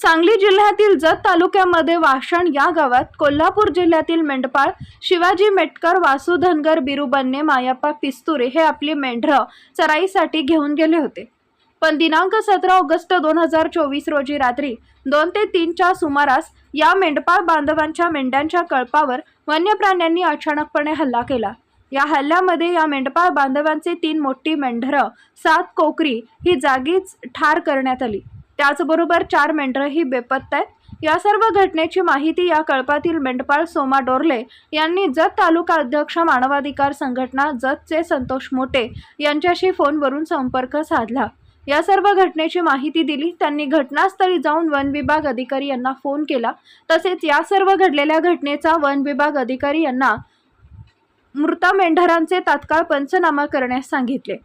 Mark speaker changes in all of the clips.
Speaker 1: सांगली जिल्ह्यातील जत तालुक्यामध्ये वाशण या गावात कोल्हापूर जिल्ह्यातील मेंढपाळ शिवाजी मेटकर वासू धनगर मायाप्पा पिस्तुरे हे आपली मेंढरं चराईसाठी घेऊन गेले होते. पण दिनांक सतरा ऑगस्ट दोन हजार चोवीस रोजी रात्री दोन ते तीनच्या सुमारास या मेंढपाळ बांधवांच्या मेंढ्यांच्या कळपावर वन्य प्राण्यांनी अचानकपणे हल्ला केला. या हल्ल्यामध्ये या मेंढपाळ बांधवांचे तीन मोठी मेंढरं सात कोकरी ही जागीच ठार करण्यात आली. त्याचबरोबर चार मेंढरंही बेपत्ता आहेत. या सर्व घटनेची माहिती या कळपातील मेंढपाळ सोमा डोरले यांनी जत तालुका अध्यक्ष मानवाधिकार संघटना जतचे संतोष मोटे यांच्याशी फोनवरून संपर्क साधला. या सर्व घटनेची माहिती दिली त्यांनी घटनास्थळी जाऊन वन विभाग अधिकारी यांना फोन केला. तसेच या सर्व घडलेल्या घटनेचा वन विभाग अधिकारी यांना मृत मेंढरांचे तात्काळ पंचनामा करण्यास सांगितले.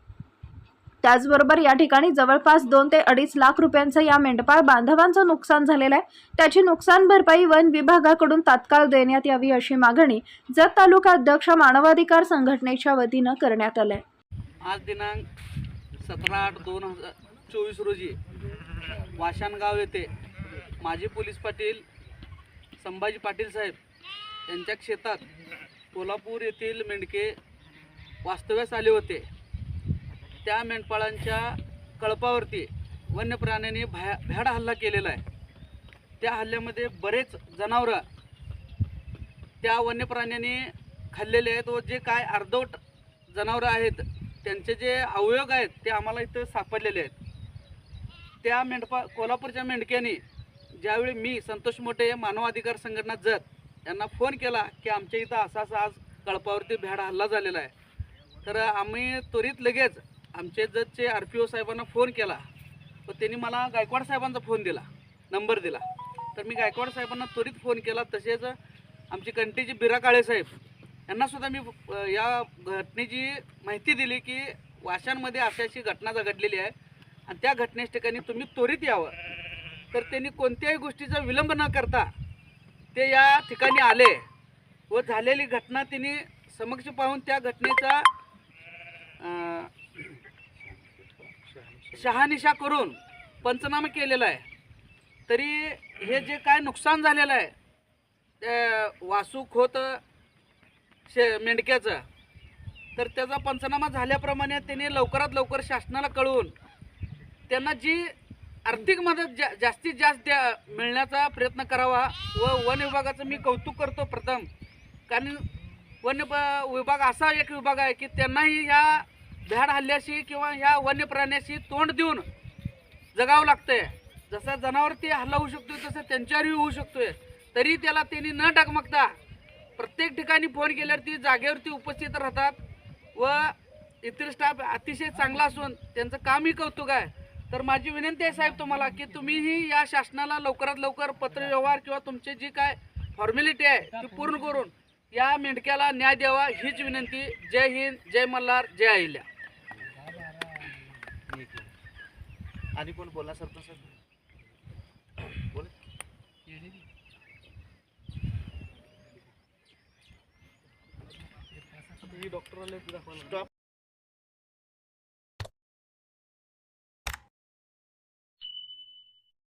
Speaker 1: त्याचबरोबर या ठिकाणी जवळपास दोन ते अडीच लाख रुपयांचं या मेंढपाळ बांधवांचं नुकसान झालेलं आहे. त्याची नुकसान भरपाई वन विभागाकडून तात्काळ देण्यात यावी अशी मागणी जत तालुका अध्यक्ष मानवाधिकार संघटनेच्या वतीनं करण्यात आलंय
Speaker 2: आज दिनांक सतरा आठ दोन हजार चोवीस रोजी वाशानगाव येथे माजी पोलीस पाटील संभाजी पाटील साहेब यांच्या क्षेत्रात कोल्हापूर येथील मेंढके वास्तव्यास आले होते. त्या मेंढपाळांच्या कळपावरती वन्य प्राण्यांनी भ्या भ्याड हल्ला केलेला आहे. त्या हल्ल्यामध्ये बरेच जनावरं त्या वन्य प्राण्यांनी खाल्लेले आहेत व जे काय अर्धवट जनावरं आहेत त्यांचे जे अवयव आहेत ते आम्हाला इथं सापडलेले आहेत. त्या मेंढपा कोल्हापूरच्या मेंढक्याने ज्यावेळी मी संतोष मोठे मानवाधिकार संघटना जत यांना फोन केला की आमच्या इथं असा असा आज कळपावरती भ्याड हल्ला झालेला आहे. तर आम्ही त्वरित लगेच आमचे जजचे आर पी ओ साहेबांना फोन केला. व त्यांनी मला गायकवाड साहेबांचा फोन दिला. नंबर दिला. तर मी गायकवाड साहेबांना त्वरित फोन केला. तसेच आमची कंटीची बिरा काळे साहेब यांनासुद्धा मी या घटनेची माहिती दिली की वाशांमध्ये अशी अशी घटना घडलेली आहे. आणि त्या घटनेच्या ठिकाणी तुम्ही त्वरित यावं. तर त्यांनी कोणत्याही गोष्टीचा विलंब न करता ते या ठिकाणी आले व झालेली घटना त्यांनी समक्ष पाहून त्या घटनेचा शहानिशा करून पंचनामा केलेला आहे. तरी हे जे काय नुकसान झालेलं आहे ते वासू खोत शे मेंढक्याचं तर त्याचा पंचनामा झाल्याप्रमाणे त्यांनी लवकरात लवकर शासनाला कळवून त्यांना जी आर्थिक मदत जा जास्तीत जास्त द्या मिळण्याचा प्रयत्न करावा व वन विभागाचं मी कौतुक करतो प्रथम. कारण वन प- विभाग असा एक विभाग आहे की त्यांनाही ह्या झाड हल्ल्याशी किंवा ह्या वन्य प्राण्याशी तोंड देऊन जगावं लागतंय. जसा जनावरती हल्ला होऊ शकतोय तसं त्यांच्यावरही होऊ शकतोय. तरी त्याला त्यांनी न डगमगता प्रत्येक ठिकाणी फोन केल्यावरती जागेवरती उपस्थित राहतात व इतर स्टाफ अतिशय चांगला असून त्यांचं कामही कौतुक आहे. तर माझी विनंती आहे साहेब तुम्हाला की तुम्हीही या शासनाला लवकरात लवकर पत्रव्यवहार किंवा तुमची जी काय फॉर्मॅलिटी आहे ती पूर्ण करून या मेंढक्याला न्याय द्यावा हीच विनंती. जय हिंद जय मल्हार जय अहिल्या.
Speaker 3: आणि कोण बोलला सरपंच साहेब बोल. डॉक्टर आले